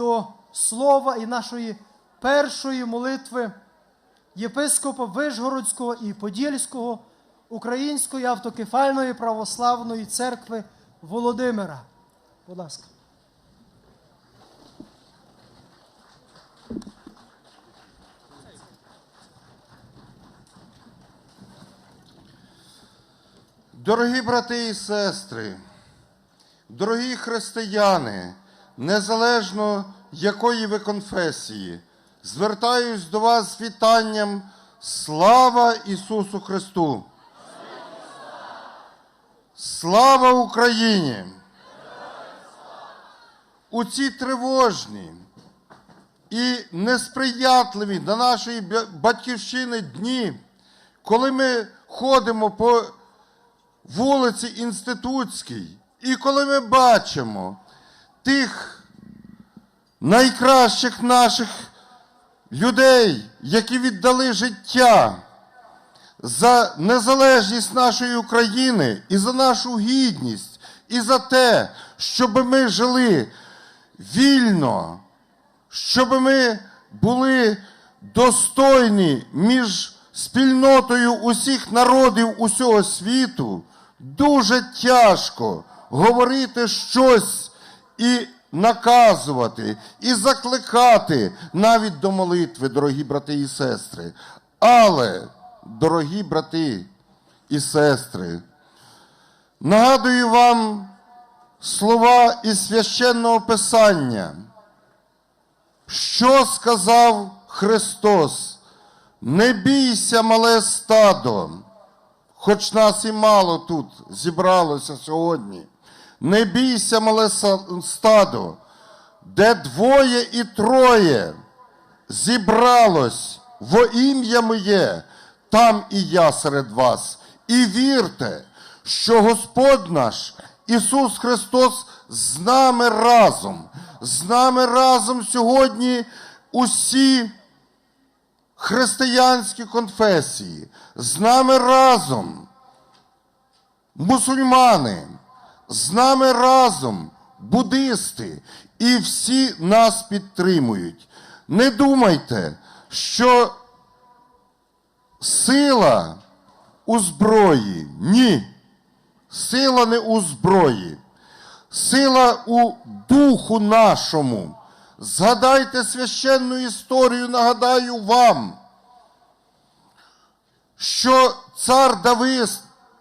до слова і нашої першої молитви єпископа Вишгородського і Подільського Української автокефальної православної церкви Володимира. Будь ласка. Дорогі брати і сестри, дорогі християни, незалежно якої ви конфесії, звертаюсь до вас з вітанням Слава Ісусу Христу! Слава Україні! У ці тривожні і несприятливі для нашої батьківщини дні, коли ми ходимо по вулиці Інститутській, і коли ми бачимо тих найкращих наших людей, які віддали життя за незалежність нашої України і за нашу гідність, і за те, щоб ми жили вільно, щоб ми були достойні між спільнотою усіх народів усього світу, дуже тяжко говорити щось і наказувати, і закликати навіть до молитви, дорогі брати і сестри. Але, дорогі брати і сестри, нагадую вам слова із священного писання. Що сказав Христос? Не бійся, мале стадо, хоч нас і мало тут зібралося сьогодні. Не бійся, мале стадо, де двоє і троє зібралось во ім'я моє, там і я серед вас. І вірте, що Господь наш Ісус Христос з нами разом. З нами разом сьогодні усі християнські конфесії. З нами разом мусульмани, з нами разом буддисти, і всі нас підтримують. Не думайте, що сила у зброї. Ні. Сила не у зброї. Сила у духу нашому. Згадайте священну історію, нагадаю вам, що цар Давид,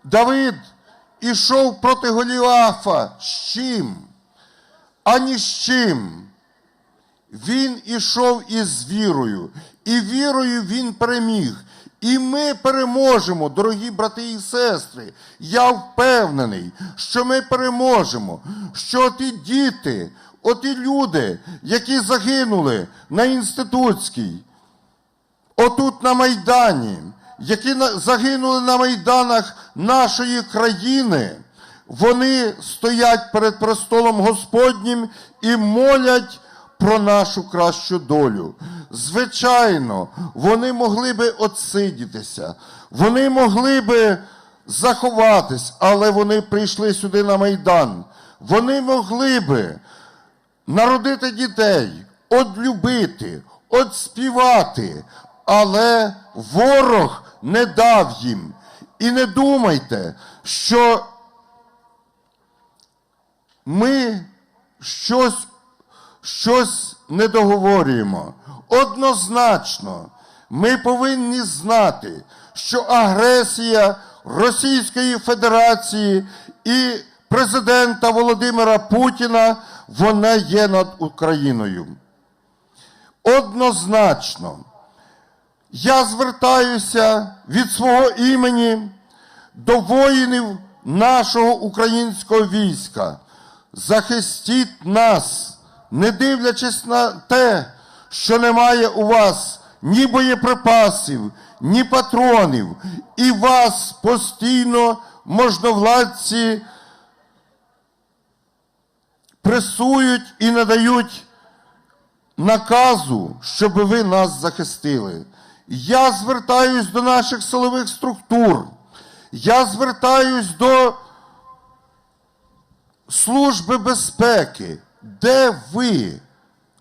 Давид ішов проти Голіафа з чим? Ані з чим. Він ішов із вірою, і вірою він переміг. І ми переможемо, дорогі брати і сестри. Я впевнений, що ми переможемо, що ті діти, оті люди, які загинули на інститутській, отут на Майдані, які загинули на майданах нашої країни, вони стоять перед престолом Господнім і молять про нашу кращу долю. Звичайно, вони могли би отсидітися, вони могли би заховатись, але вони прийшли сюди на Майдан. Вони могли би народити дітей, одлюбити, отспівати, але ворог не дав їм. І не думайте, що ми щось, щось не договорюємо. Однозначно, ми повинні знати, що агресія Російської Федерації і президента Володимира Путіна вона є над Україною. Однозначно, я звертаюся від свого імені до воїнів нашого українського війська. Захистіть нас, не дивлячись на те, що немає у вас ні боєприпасів, ні патронів, і вас постійно можновладці пресують і надають наказу, щоб ви нас захистили. Я звертаюсь до наших силових структур. Я звертаюсь до Служби безпеки. Де ви?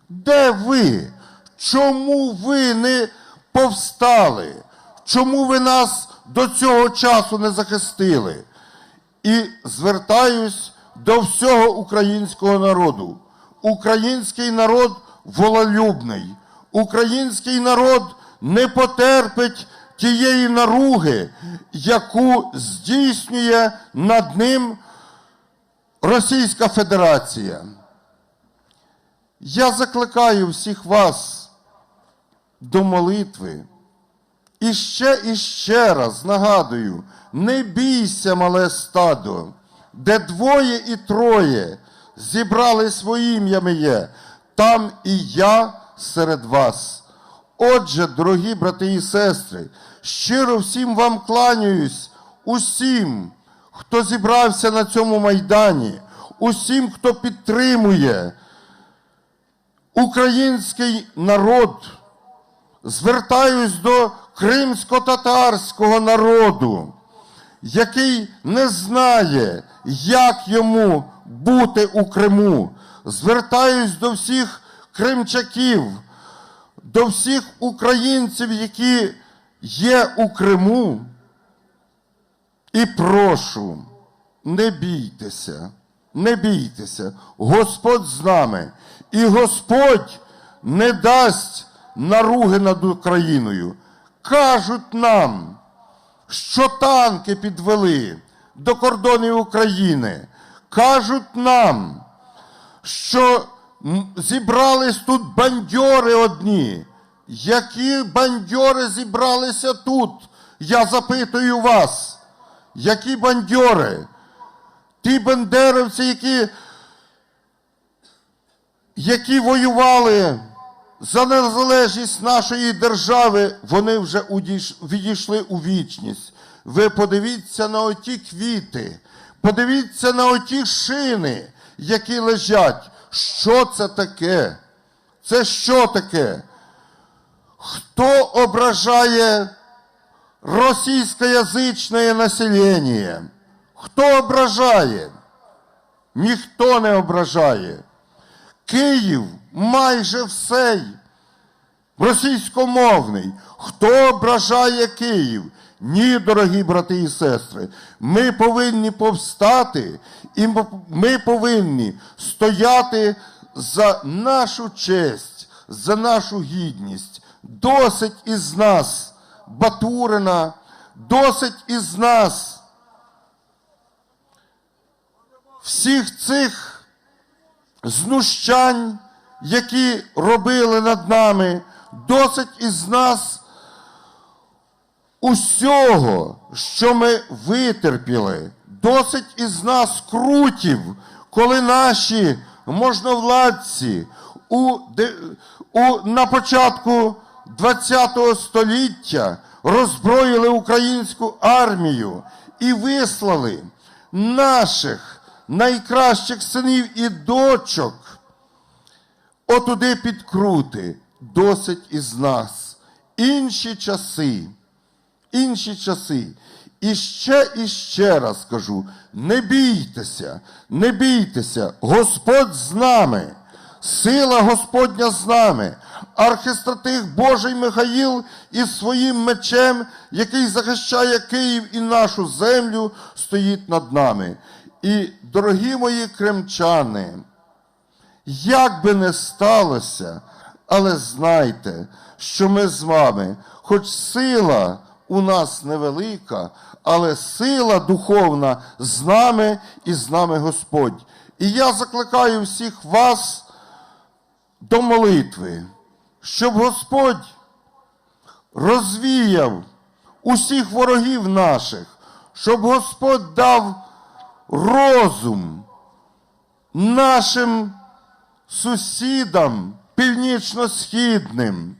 Де ви? Чому ви не повстали? Чому ви нас до цього часу не захистили? І звертаюсь до всього українського народу. Український народ вололюбний. Український народ не потерпить тієї наруги, яку здійснює над ним Російська Федерація. Я закликаю всіх вас до молитви. І ще і ще раз нагадую: не бійся, мале стадо, де двоє і троє зібрали своїм є, там і я серед вас. Отже, дорогі брати і сестри, щиро всім вам кланяюсь, усім, хто зібрався на цьому майдані, усім, хто підтримує український народ звертаюсь до кримсько-татарського народу, який не знає, як йому бути у Криму. Звертаюсь до всіх кримчаків, до всіх українців, які є у Криму. І прошу, не бійтеся, не бійтеся, Господь з нами, і Господь не дасть наруги над Україною. Кажуть нам, що танки підвели до кордонів України. Кажуть нам, що зібрались тут бандьори одні. Які бандьори зібралися тут? Я запитую вас. Які бандьори? Ті бандеровці, які, які воювали за незалежність нашої держави, вони вже відійшли у вічність. Ви подивіться на оті квіти, подивіться на оті шини, які лежать. Що це таке? Це що таке? Хто ображає російськоязичне населення? Хто ображає? Ніхто не ображає. Київ майже всей російськомовний. Хто ображає Київ? Ні, дорогі брати і сестри. Ми повинні повстати, і ми повинні стояти за нашу честь, за нашу гідність. Досить із нас Батурина, досить із нас всіх цих знущань, які робили над нами, досить із нас усього, що ми витерпіли, досить із нас крутів, коли наші можновладці у, у, на початку ХХ століття роззброїли українську армію і вислали наших найкращих синів і дочок отуди підкрути. Досить із нас. Інші часи, інші часи. І ще і ще раз кажу: не бійтеся, не бійтеся, Господь з нами, сила Господня з нами, архистратих Божий Михаїл із своїм мечем, який захищає Київ і нашу землю, стоїть над нами. І, дорогі мої кримчани, як би не сталося, але знайте, що ми з вами, хоч сила у нас невелика, але сила духовна з нами і з нами Господь. І я закликаю всіх вас до молитви, щоб Господь розвіяв усіх ворогів наших, щоб Господь дав розум нашим сусідам північно-східним,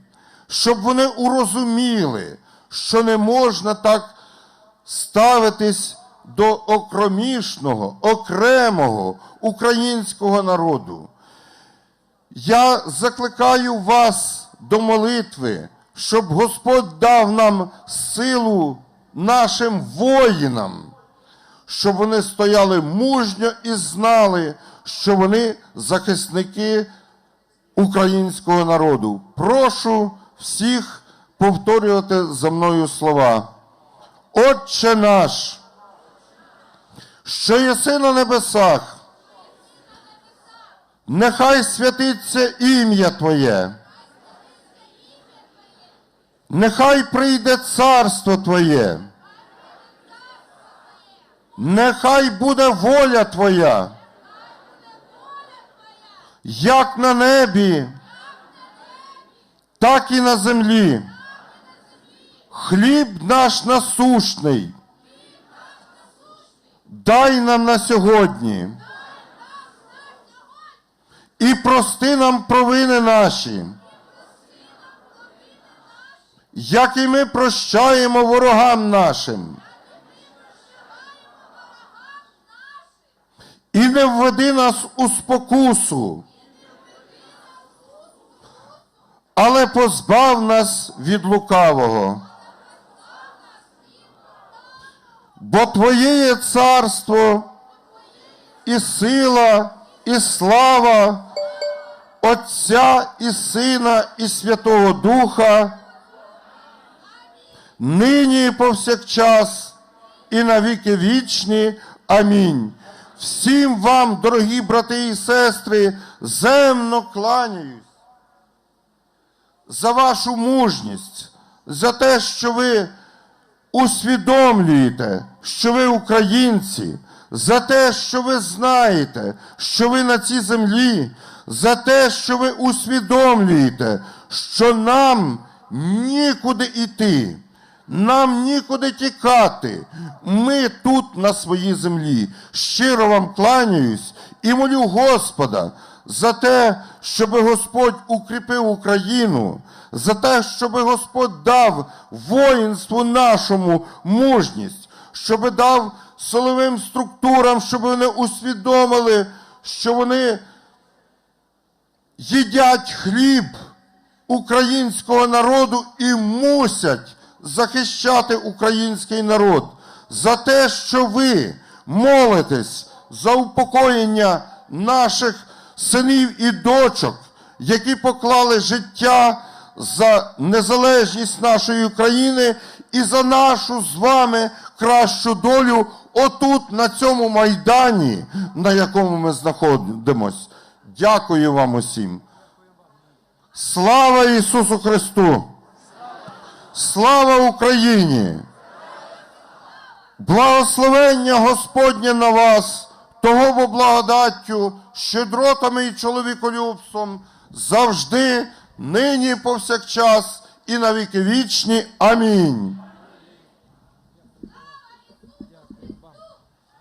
щоб вони урозуміли, що не можна так ставитись до окромішного, окремого українського народу. Я закликаю вас до молитви, щоб Господь дав нам силу нашим воїнам, щоб вони стояли мужньо і знали, що вони захисники українського народу. Прошу всіх повторювати за мною слова. Отче наш, що єси на небесах, нехай святиться ім'я Твоє. Нехай прийде царство Твоє. Нехай буде воля Твоя. Як на небі, так і на землі. Хліб наш насушний. Дай нам на сьогодні. І прости нам провини наші. Як і ми прощаємо ворогам нашим. І не введи нас у спокусу, але позбав нас від лукавого. Бо Твоє царство, і сила, і слава Отця і Сина, і Святого Духа, нині і повсякчас, і на віки вічні. Амінь. Всім вам, дорогі брати і сестри, земно кланяюсь за вашу мужність, за те, що ви усвідомлюєте, що ви українці, за те, що ви знаєте, що ви на цій землі, за те, що ви усвідомлюєте, що нам нікуди йти, нам нікуди тікати. Ми тут на своїй землі. Щиро вам кланяюсь і молю Господа за те, щоб Господь укріпив Україну, за те, щоб Господь дав воїнству нашому мужність, щоб дав силовим структурам, щоб вони усвідомили, що вони їдять хліб українського народу і мусять захищати український народ за те, що ви молитесь за упокоєння наших синів і дочок, які поклали життя за незалежність нашої України і за нашу з вами кращу долю отут, на цьому майдані, на якому ми знаходимось. Дякую вам усім. Слава Ісусу Христу! Слава Україні! Благословення Господнє на вас, того бо благодаттю, щедротами і чоловіколюбством завжди, нині повсякчас і на віки вічні. Амінь.